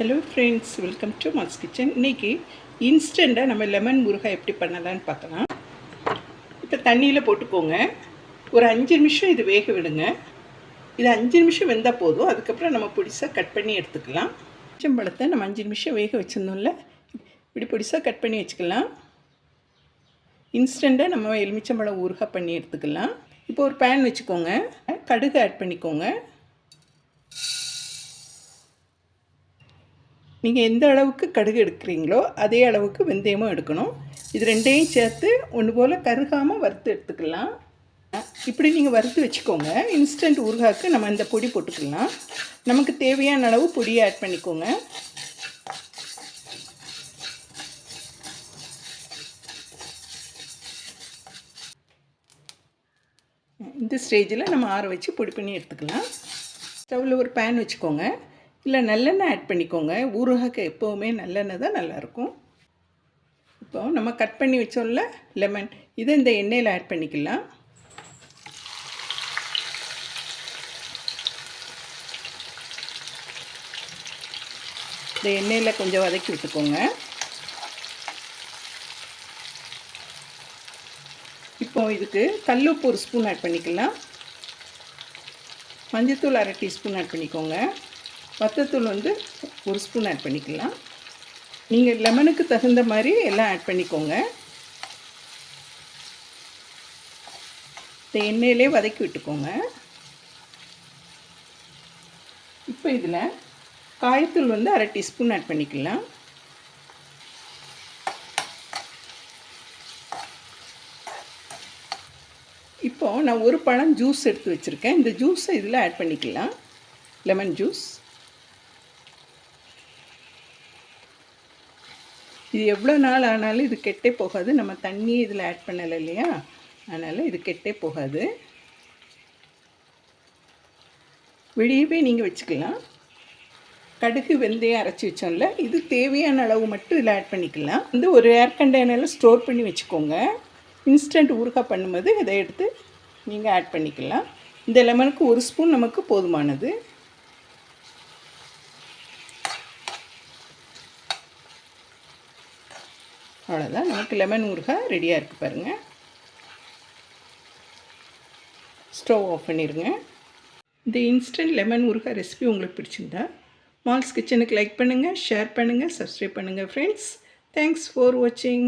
Hello friends welcome to mass kitchen இன்றைக்கி இன்ஸ்டண்ட்டாக நம்ம லெமன் முருகா எப்படி பண்ணலான்னு பார்க்கலாம். இப்போ தண்ணியில் போட்டுக்கோங்க. ஒரு அஞ்சு நிமிஷம் இது வேக விடுங்க. இது அஞ்சு நிமிஷம் வெந்தால் போதும். அதுக்கப்புறம் நம்ம பொடிசாக கட் பண்ணி எடுத்துக்கலாம். பழத்தை நம்ம அஞ்சு நிமிஷம் வேக வச்சிருந்தோம்ல. இப்படி பொடிசாக கட் பண்ணி வச்சுக்கலாம். இன்ஸ்டண்ட்டாக நம்ம எலுமிச்சம்பழம் ஊறுகாய் பண்ணி எடுத்துக்கலாம். இப்போ ஒரு பேன் வச்சுக்கோங்க. கடுகு ஆட் பண்ணிக்கோங்க. நீங்கள் எந்த அளவுக்கு கடுகு எடுக்கிறீங்களோ அதே அளவுக்கு வெந்தயமும் எடுக்கணும். இது ரெண்டையும் சேர்த்து ஒன்று போல் கருகாமல் வறுத்து எடுத்துக்கலாம். இப்படி நீங்கள் வறுத்து வச்சுக்கோங்க. இன்ஸ்டன்ட் ஊறுகாய்க்கு நம்ம இந்த பொடி போட்டுக்கலாம். நமக்கு தேவையான அளவு பொடியை ஆட் பண்ணிக்கோங்க. இந்த ஸ்டேஜில் நம்ம ஆற வச்சு பொடி பண்ணி எடுத்துக்கலாம். ஸ்டவ்வில் ஒரு பேன் வச்சுக்கோங்க. இல்லை நல்லெண்ணெய் ஆட் பண்ணிக்கோங்க. ஊறுகாய்க்கு எப்போவுமே நல்லெண்ணெய் தான் நல்லாயிருக்கும். இப்போ நம்ம கட் பண்ணி வச்சோம்ல லெமன் இதை இந்த எண்ணெயில் ஆட் பண்ணிக்கலாம். இந்த எண்ணெயில் கொஞ்சம் வதக்கி விட்டுக்கோங்க. இப்போ இதுக்கு கல்லுப்பு ஒரு ஸ்பூன் ஆட் பண்ணிக்கலாம். மஞ்சத்தூள் அரை டீஸ்பூன் ஆட் பண்ணிக்கோங்க. வத்தத்தூள் வந்து ஒரு ஸ்பூன் ஆட் பண்ணிக்கலாம். நீங்கள் லெமனுக்கு தகுந்த மாதிரி எல்லாம் ஆட் பண்ணிக்கோங்க. இந்த எண்ணெயிலே வதக்கி விட்டுக்கோங்க. இப்போ இதில் காயத்தூள் வந்து அரை டீஸ்பூன் ஆட் பண்ணிக்கலாம். இப்போது நான் ஒரு பழம் ஜூஸ் எடுத்து வச்சுருக்கேன். இந்த ஜூஸை இதில் ஆட் பண்ணிக்கலாம். லெமன் ஜூஸ் இது எவ்வளோ நாள் ஆனாலும் இது கெட்டே போகாது. நம்ம தண்ணி இதில் ஆட் பண்ணலை இல்லையா? அதனால் இது கெட்டே போகாது. வெளியவே நீங்கள் வச்சுக்கலாம். கடுகு வெந்தயம் அரைச்சி வச்சோம்ல இது தேவையான அளவு மட்டும் இதில் ஆட் பண்ணிக்கலாம். வந்து ஒரு ஏர் கண்டெய்னரில் ஸ்டோர் பண்ணி வச்சுக்கோங்க. இன்ஸ்டன்ட் ஊறுகாய் பண்ணும்போது இதை எடுத்து நீங்கள் ஆட் பண்ணிக்கலாம். இந்த லெமனுக்கு ஒரு ஸ்பூன் நமக்கு போதுமானது. அவ்வளோதான் நமக்கு லெமன் ஊறுகாய் ரெடியாக இருக்குது பாருங்கள் ஸ்டவ் ஆஃப் பண்ணிடுங்க இந்த இன்ஸ்டன்ட் லெமன் ஊறுகாய் ரெசிபி உங்களுக்கு பிடிச்சிருந்தா மால்ஸ் கிச்சனுக்கு லைக் பண்ணுங்கள் ஷேர் பண்ணுங்கள் சப்ஸ்கிரைப் பண்ணுங்கள் ஃப்ரெண்ட்ஸ் தேங்க்ஸ் ஃபார் வாட்சிங்